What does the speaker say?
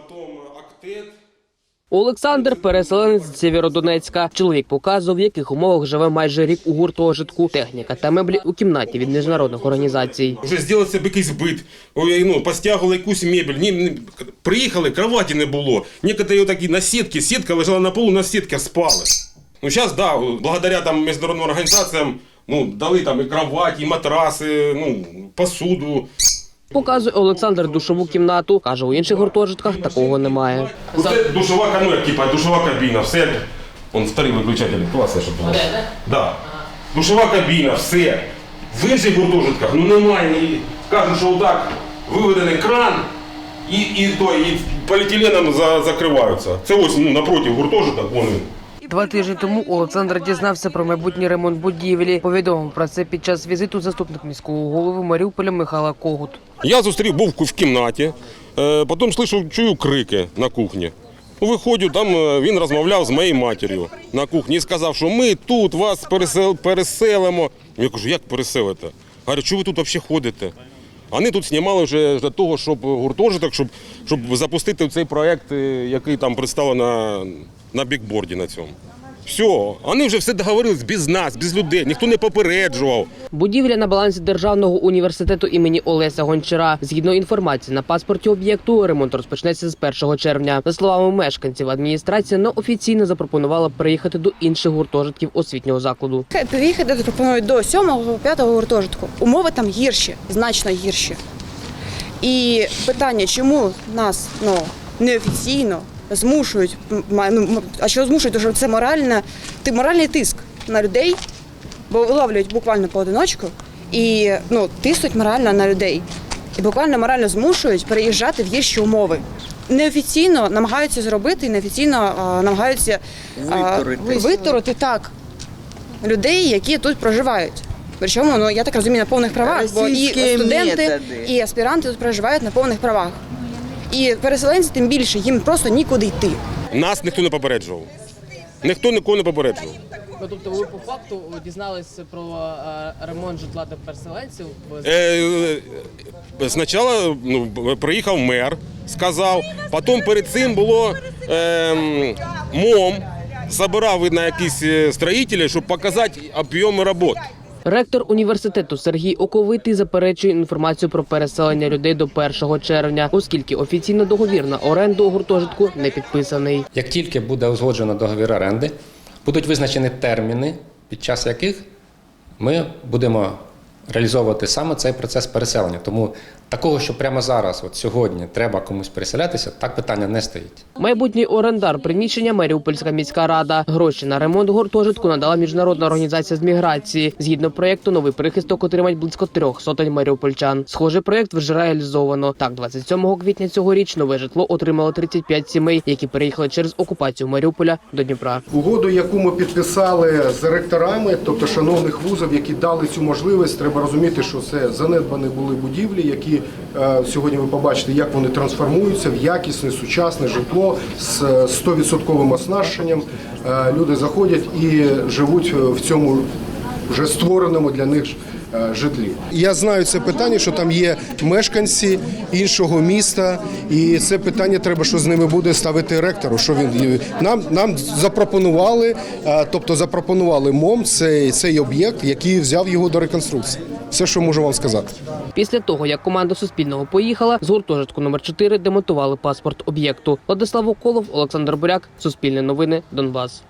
потом октет. Олександр переселенець з Сєвєродонецька. Чоловік показував, в яких умовах живе майже рік у гуртожитку. Техніка та меблі у кімнаті від міжнародних організацій. Вже зробили себе якийсь бит, ну, постягували якусь мебель. Ні, ні, приїхали, кроваті не було. Некоторі такі на сітки, сітка лежала на полу, на сітки спали. Ну зараз, да, благодаря там міжнародним організаціям, ну, дали там і кроваті, і матраси, ну, посуду. Показує Олександр душову кімнату. Каже, у інших гуртожитках такого немає. Ну, Це душова ну, типа, душова кабіна, все. Вон старий виключатель, класний, щоб було. Да. Душова кабіна, все. В інших гуртожитках ну немає. І кажуть, що отак виведений кран і, і, то, і поліетиленом за, закриваються. Це ось ну, напроти гуртожиток, вони. Два тижні тому Олександр дізнався про майбутній ремонт будівлі. Повідомив про це під час візиту заступник міського голови Маріуполя Михайла Когут. Я зустрів, був в кімнаті, е, потім слышу, чую крики на кухні. Виходжу, там е, він розмовляв з моєю матір'ю на кухні і сказав, що ми тут вас переселимо. Я кажу, як переселите? Говорю, що ви тут взагалі ходите? Вони тут знімали вже для того, щоб гуртожиток, щоб, щоб запустити цей проєкт, е, який там представлено на, на бікборді на цьому. Все, вони вже все договорились без нас, без людей, ніхто не попереджував. Будівля на балансі державного університету імені Олеся Гончара. Згідно інформації на паспорті об'єкту, ремонт розпочнеться з 1 червня. За словами мешканців, адміністрація неофіційно запропонувала переїхати до інших гуртожитків освітнього закладу. Переїхати пропонують до 7-5 гуртожитку. Умови там гірші, значно гірші. І питання, чому нас ну, неофіційно змушують, ну, а що змушують, Тому що це моральне, ти- моральний тиск на людей, бо виловлюють буквально поодиночку і ну, тиснуть морально на людей. І буквально морально змушують переїжджати в гірші умови. Неофіційно намагаються зробити і неофіційно а, намагаються а, виторити так людей, які тут проживають. Причому, ну я так розумію, на повних правах, бо і студенти, і аспіранти тут проживають на повних правах. І переселенці тим більше їм просто нікуди йти. Нас ніхто не попереджував. Ніхто нікого не попереджував. Ну тобто, ви по факту дізналися про е, ремонт житла для переселенців. Е, е, Спочатку ну, приїхав мер, сказав, потім перед цим було е, МОМ, забирав видно, якісь е, строїтелі, щоб показати об'єми робот. Ректор університету Сергій Оковитий заперечує інформацію про переселення людей до 1 червня, оскільки офіційно договір на оренду гуртожитку не підписаний. Як тільки буде узгоджено договір оренди, будуть визначені терміни, під час яких ми будемо реалізовувати саме цей процес переселення. Тому такого, що прямо зараз, от сьогодні, треба комусь переселятися, так питання не стоїть. Майбутній орендар приміщення Маріупольська міська рада. Гроші на ремонт гуртожитку надала міжнародна організація з міграції. Згідно проєкту, новий прихисток отримають близько трьох сотень маріупольчан. Схожий проєкт вже реалізовано. Так, 27 квітня цьогоріч нове житло отримало 35 сімей, які переїхали через окупацію Маріуполя до Дніпра. Угоду, яку ми підписали з ректорами, тобто шановних вузів, які дали цю можливість, треба розуміти, що це занедбані були будівлі, які е, сьогодні ви побачите, як вони трансформуються в якісне сучасне житло з е, 100% оснащенням. Е, люди заходять і живуть в цьому вже створеному для них е, житлі. Я знаю це питання, що там є мешканці іншого міста, і це питання треба, що з ними буде ставити ректору. Що він нам нам запропонували, е, тобто запропонували МОМ цей, цей об'єкт, який взяв його до реконструкції. Все, що можу вам сказати. Після того, як команда Суспільного поїхала, з гуртожитку номер 4 демонтували паспорт об'єкту. Владислав Околов, Олександр Буряк, Суспільне новини, Донбас.